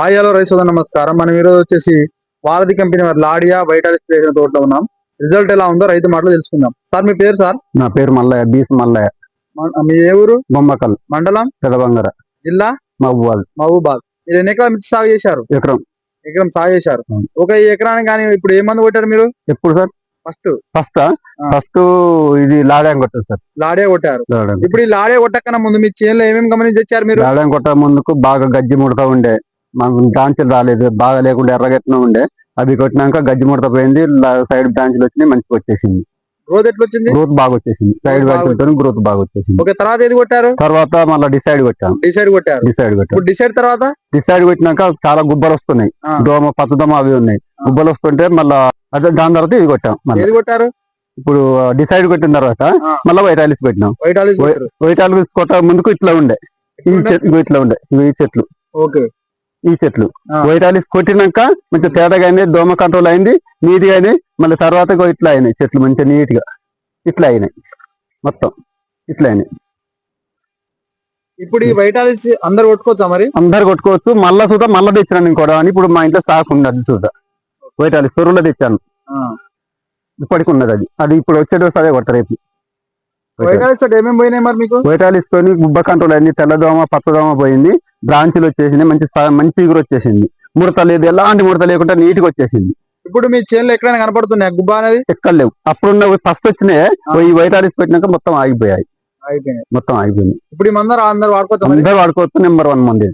Hi hello rice నమస్కారం. మనం ఈరోజు వచ్చేసి వారధి కంపెనీ వారి లాడియా వైటాలిస్ వేసిన తోటలో ఉన్నాం. రిజల్ట్ ఎలా ఉందో రైతు మాటలు తెలుసుకుందాం. సార్ మీ పేరు సార్? నా పేరు మల్లయ్య బీస్ మల్లయ్య. మ- మీ ఏ ఊరు? బొమ్మకల్. మండలం? పెదబంగర. జిల్లా? మహబూబాద్. మహబూబాద్. మీరు ఎన్ని ఎకరాల మిర్చి సాగు చేశారు? ఎకరం. ఎకరం సాగు చేశారు. అవును. ఒక ఎకరానికి కానీ ఇప్పుడు ఏ మందు కొట్టారు మీరు? ఎప్పుడు సార్? ఫస్ట్. ఫస్ట్ ఆ. ఫస్ట్ ఇది లాడాం కొట్టదు సార్. లాడియా కొట్టారు. లాడాం ఇప్పుడు ఈ లాడియా కొట్టకన్నా ముందు మీ చేనులో ఏమేమి గమనించి తెచ్చారు మీరు? లాడాం కొట్ట ముందుకు బాగా గజ్జి ముడత ఉండే. మాకు బ్రాంచ్లు రాలేదు బాగా లేకుండా ఎర్రగెట్టిన ఉండే. అవి కొట్టినాక గజ్జి ముడత పోయింది సైడ్ బ్రాంచ్లు వచ్చినాయి మంచిగా వచ్చేసింది. రోజు ఎట్లా వచ్చింది గ్రోత్ బాగా వచ్చేసింది సైడ్ బ్రాంచ్లతో గ్రోత్ బాగా వచ్చేసింది. ఓకే తర్వాత ఏది కొట్టారు? తర్వాత మళ్ళీ డిసైడ్ కొట్టాం. డిసైడ్ కొట్టారు. డిసైడ్ కొట్టాం. ఇప్పుడు డిసైడ్ తర్వాత? డిసైడ్ కొట్టినాక చాలా గుబ్బలు వస్తున్నాయి. దోమ పచ్చదోమ అవి ఉన్నాయి. గుబ్బలు వస్తుంటే మళ్ళా అదే దాని తర్వాత ఇది కొట్టాం మళ్ళీ. కొట్టారు? ఇప్పుడు డిసైడ్ కొట్టిన తర్వాత. మళ్ళీ వైటాలిస్ పెట్టినాం వైటాలిస్ వై- కొట్టారు. వైటాలిస్ కొట్ట ముందుకు ఇట్లా ఉండే. ఈ చెట్లు ఇట్లా ఉండే. ఈ చెట్లు. ఓకే. ఈ చెట్లు. వైటాలిస్ కొట్టినాక మంచిగా తేడాగా అయింది దోమ కంట్రోల్ అయింది నీట్గా అయినాయి మళ్ళీ తర్వాత ఇట్లా అయినాయి చెట్లు మంచిగా నీట్గా ఇట్లా అయినాయి. మొత్తం ఇట్లా అయినాయి. ఇప్పుడు ఈ వైటాలిస్ అందరు కొట్టుకోవచ్చా మరి? అందరు కొట్టుకోవచ్చు. మళ్ళా చూద్దా మళ్ళీ తెచ్చినాను ఇంకోటి అని ఇప్పుడు మా ఇంట్లో స్టాక్ ఉన్నది చూద్దా. వైటాలిస్ తొరులో తెచ్చాను. ఇప్పటికి ఉన్నది అది. అది ఇప్పుడు వచ్చే డోస్ అదే కొడతారు రేపు. వైటాలిస్ ఏమేమి పోయినాయి మరి మీకు? వైటాలిస్ తోని గుబ్బ కంట్రోల్ అయింది తెల్లదోమ పచ్చదోమ పోయింది. బ్రాంచులు వచ్చేసింది మంచి మంచి ఇగురు వచ్చేసింది. ముడత లేదు ఎలాంటి ముడత లేకుండా నీట్గా వచ్చేసింది. ఇప్పుడు మీ చేనులో ఎక్కడైనా కనపడుతున్నాయి? గుబ్బా అనేది? ఎక్కడ లేవు. అప్పుడున్న ఫస్ట్ వచ్చినాయి ఈ వైటాలిస్ పెట్టినాక మొత్తం ఆగిపోయాయి. అయిపోయినాయి మొత్తం ఆగిపోయింది ఇప్పుడు మందరు అందరు వాడుకోవచ్చా అందరూ వాడుకోవచ్చు నెంబర్ వన్ మంది.